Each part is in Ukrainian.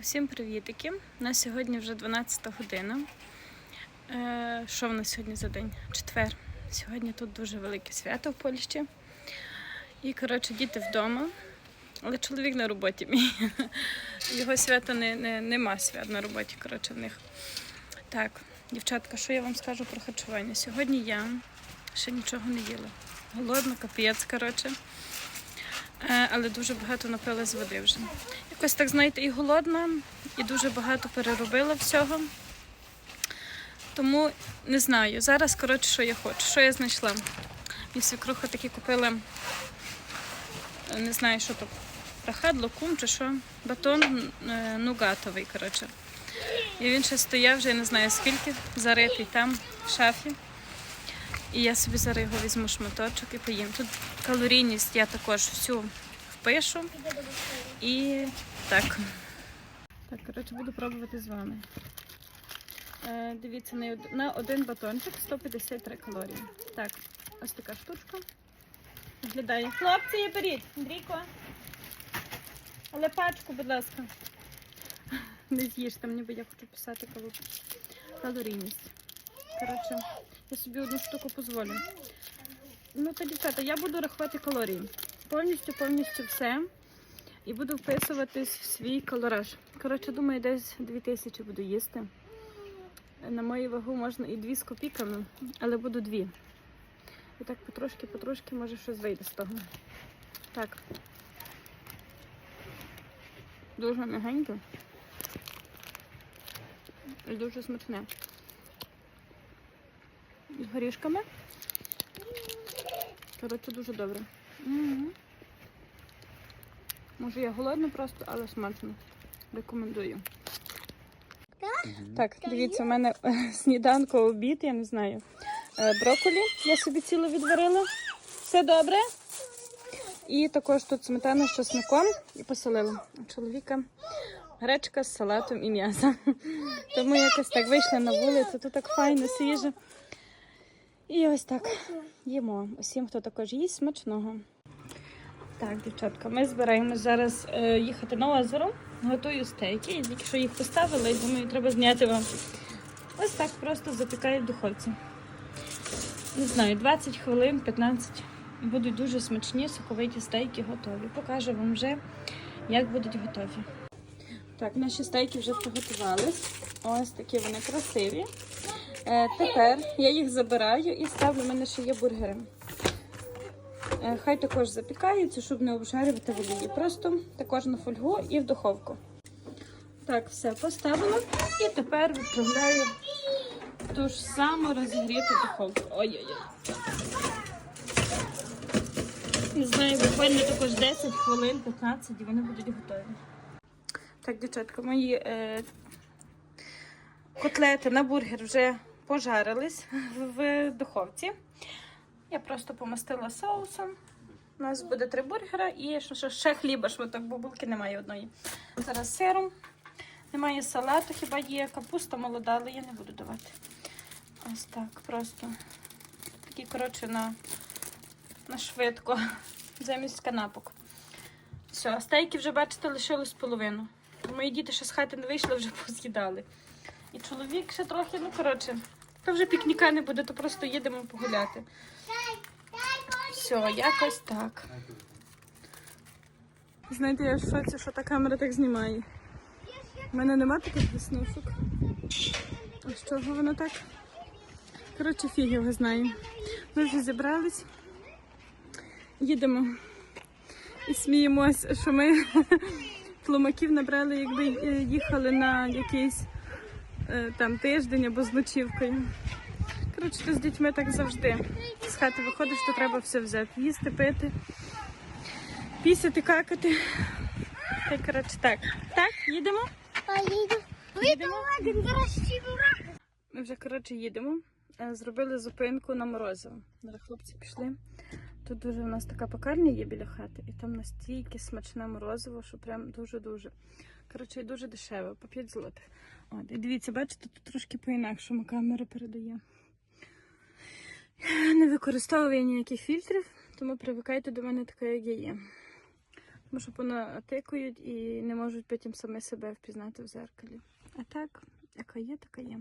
Усім привітики. У нас сьогодні вже 12 година. Е, що в нас сьогодні за день? Четвер. Сьогодні тут дуже велике свято в Польщі. І, коротше, діти вдома, але чоловік на роботі мій. Його свято не, не, нема свят на роботі, коротше, в них. Так, дівчатка, що я вам скажу про харчування? Сьогодні я ще нічого не їла. Голодна, капець, коротше. Е, але дуже багато напила з води вже. Якось так, знаєте, і голодна, і дуже багато переробила всього. Тому не знаю. Зараз, коротше, що я хочу. Що я знайшла? Мій свекруха такі купила, е, не знаю, що то, прохадло, кум чи що, батон е, нугатовий, коротше. І він ще стояв вже, я не знаю скільки, заритий там, в шафі. І я собі зараз його візьму шматочок і поїм. Тут калорійність я також всю впишу. І так. Так, коротше, буду пробувати з вами. Е, дивіться, на один батончик 153 калорії. Так, ось така штучка. Виглядає. Хлопці, беріть, Андрійко. Але пачку, будь ласка. Не з'їжте мені, бо я хочу писати калорійність. Коротше, я собі одну штуку дозволю. Ну то, дівчата, я буду рахувати калорії. Повністю, повністю все. І буду вписуватись в свій калораж. Коротше, думаю, десь 2000 буду їсти. На мою вагу можна і дві з копійками, але буду дві. І так потрошки, потрошки, може щось вийде з того. Так. Дуже м'ягеньке. І дуже смачне. З горішками. Коротше, дуже добре. Може я голодна просто, але смачно. Рекомендую. Так, дивіться, у мене е, сніданку обід, я не знаю. Е, Брокколі я собі ціло відварила. Все добре. І також тут сметана з чесником і посолила. У чоловіка гречка з салатом і м'ясом. Тому якось так вийшли на вулицю, тут так файно, свіже. І ось так їмо. Усім, хто також їсть, смачного. Так, дівчатка, ми збираємось зараз е, їхати на озеро. Готую стейки. Я тільки що їх поставила і думаю, треба зняти вам. Ось так просто запікаю в духовці. Не знаю, 20 хвилин, 15. І Будуть дуже смачні, соковиті стейки готові. Покажу вам вже, як будуть готові. Так, наші стейки вже приготувались. Ось такі вони красиві. Е, тепер я їх забираю і ставлю, у мене ще є бургери. Е, Хай також запікаються, щоб не обжарювати в олії. Просто також на фольгу і в духовку. Так, все поставила. І тепер відправляю в ту ж саму розігріту духовку. Ой-ой-ой. Не знаю, буквально також 10 хвилин, 15 і вони будуть готові. Так, дівчатка, мої е, котлети на бургер вже пожарились в духовці. Я просто помастила соусом. У нас буде три бургера і що, ще хліба, шматок, бо булки немає одної. Зараз сиром. Немає салату, хіба є капуста молода, але я не буду давати. Ось так, просто. Такі, коротше, на, на швидко, замість канапок. Все, а стейки вже, бачите, лишилось половину. Мої діти ще з хати не вийшли, вже поз'їдали. І чоловік ще трохи, ну коротше, то вже пікніка не буде, то просто їдемо погуляти. Все, якось так. Знаєте, я в шоці, що та камера так знімає. У мене нема таких веснушок. А з чого воно так? Коротше, фіг його знає. Ми вже зібрались. Їдемо і сміємось, що ми тлумаків набрали, якби е, їхали на якийсь там тиждень або з ночівкою. Коротше, то з дітьми так завжди. З хати виходиш, то треба все взяти. Їсти, пити, пісяти, какати. Та коротше так. Так, їдемо? Їдемо. Ми вже коротше їдемо. Е, Зробили зупинку на морозиво. Хлопці пішли. Тут дуже у нас така пекарня є біля хати, і там настільки смачне морозиво, що прям дуже-дуже. Коротше, і дуже дешеве, по 5 злотих. От, і дивіться, бачите, тут трошки по-інакшому камера передає. Не використовую ніяких фільтрів, тому привикайте до мене така, як я є. Тому що понатикують і не можуть потім самі себе впізнати в зеркалі. А так, яка є, така є.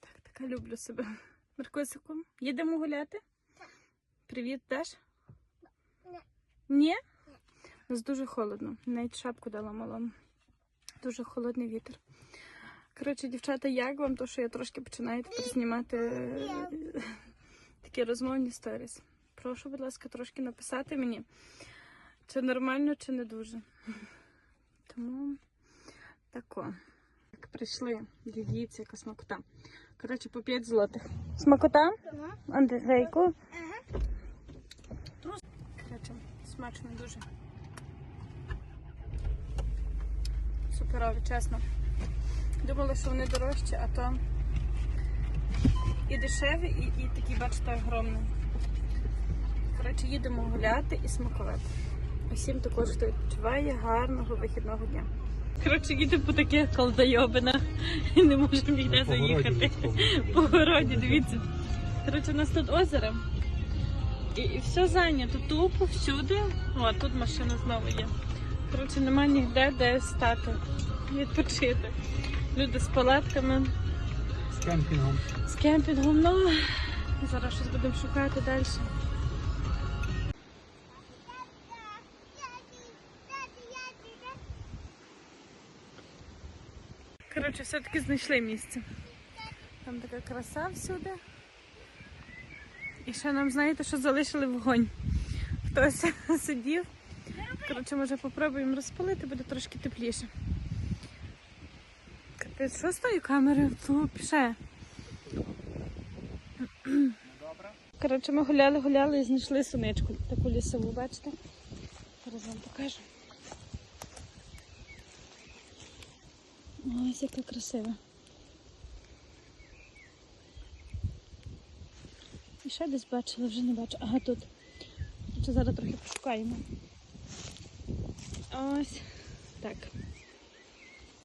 Так, така люблю себе. Маркосику, їдемо гуляти? Привіт, теж? Ні? У нас дуже холодно. Навіть шапку дала малому. Дуже холодний вітер. Коротше, дівчата, як вам? То, що я трошки починаю тепер знімати е, такі розмовні сторіс. Прошу, будь ласка, трошки написати мені, чи нормально, чи не дуже. Тому тако. Так, прийшли. Дивіться, яка смакота. Коротше, по 5 злотих. Смакота? Андрейку. Коротше, смачно дуже. Суперові, чесно. Думала, що вони дорожчі, а то і дешеві, і, і такі, бачите, огромні. Коротше, їдемо гуляти і смакувати. Усім також, хто відпочиває, гарного вихідного дня. Коротше, їдемо по таких колдойобинах і не можемо ніде заїхати. По городі, дивіться. Коротше, у нас тут озеро. І, і все зайнято. Тупо всюди. О, тут машина знову є. Коротше, немає ніде де стати, відпочити. Люди з палатками, З кемпінгом. з кемпінгом. Ну, зараз щось будемо шукати далі. Коротше, все-таки знайшли місце. Там така краса всюди. І ще нам, знаєте, що залишили вогонь. Хтось сидів. Коротше, може попробуємо розпалити, буде трошки тепліше. Капець, що з тою камерою? Ту піше. Коротше, ми гуляли, гуляли і знайшли суничку. Таку лісову, бачите? Зараз вам покажу. Ось яка красива. І ще десь бачила, вже не бачу. Ага, тут. Зараз трохи пошукаємо. Ось так.